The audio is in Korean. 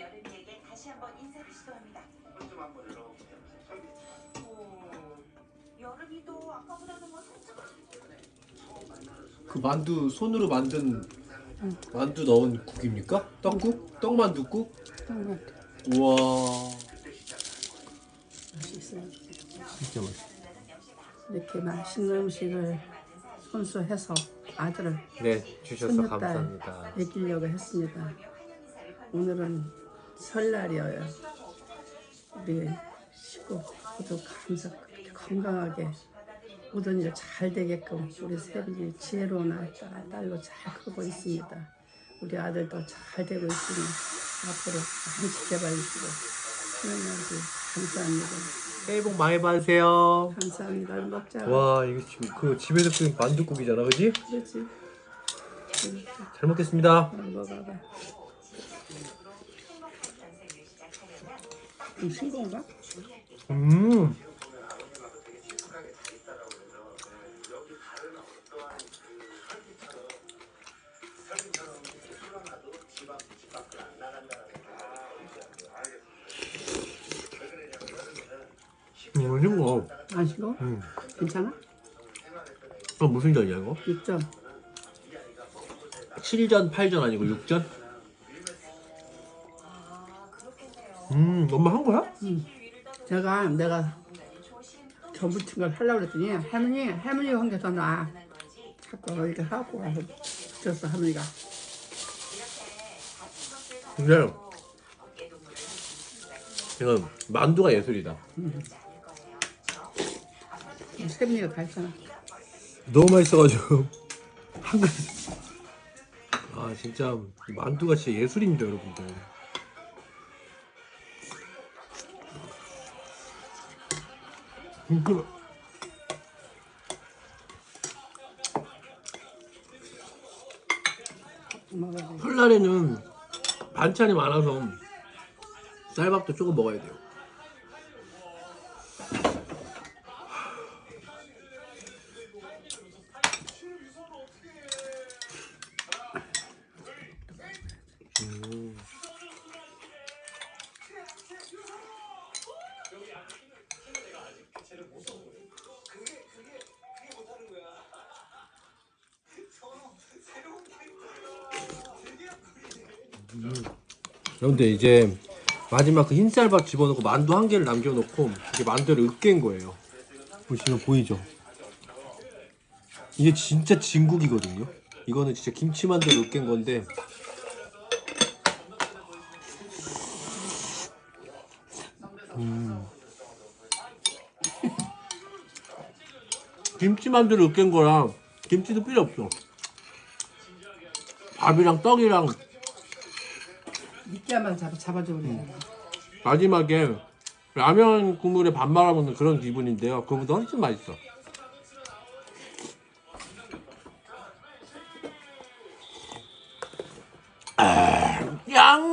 여름이에게 다시 한번 인사를 시도합니다. 오, 여름이도 아까보다는 뭐 살짝 그 만두 손으로 만든 만두 넣은 국입니까? 떡국? 떡만두국? 떡만 우와 맛있어요. 진짜 맛있어 이렇게 맛있는 음식을 손수해서 아들을 네 주셔서 손녀딸 감사합니다 먹이려고 했습니다. 오늘은 설날이어요. 우리 식구 모두 감사 건강하게 모든 일 잘 되게끔 우리 세빈이 지혜로운 딸- 딸로 잘 크고 있습니다. 우리 아들도 잘 되고 있으니 앞으로 많이 지켜봐 주시고 하나님한테 감사합니다. 새해 복 많이 받으세요 감사합니다. 먹자. 와 이거 지금 그 집에서 끓인 만두국이잖아 그지? 그렇지. 잘 먹겠습니다 먹어봐. 좀 싱거운가? 음 음, 싱거워. 안 싱거워? 음. 괜찮아? 어, 무슨 전이야, 이거? 6점. 7전, 8전 아니고 6전? 음, 엄마 한 거야? 제가 내가 전부친 걸 하려고 그랬더니 할머니 할머니가 한 게더 나아. 자꾸 이렇게 하고 와서 붙였어 할머니가. 근데 이건 만두가 예술이다. 세빈이가 다 했잖아. 너무 맛있어가지고 한 그릇. 아 진짜 만두가 진짜 예술입니다, 여러분들. 돼. 설날에는 반찬이 많아서 쌀밥도 조금 먹어야 돼요. 음. 그런데 이제 마지막 그 흰쌀밥 집어넣고 만두 한 개를 남겨놓고 이게 만두를 으깬 거예요. 보시면 보이죠? 이게 진짜 진국이거든요. 이거는 진짜 김치만두를 으깬 건데 김치만두를 으깬 거랑 김치도 필요 없어. 밥이랑 떡이랑 느끼한만 잡아 잡아줘 그래. 마지막에 라면 국물에 밥 말아 먹는 그런 기분인데요. 그거보다 훨씬 맛있어. 아, 양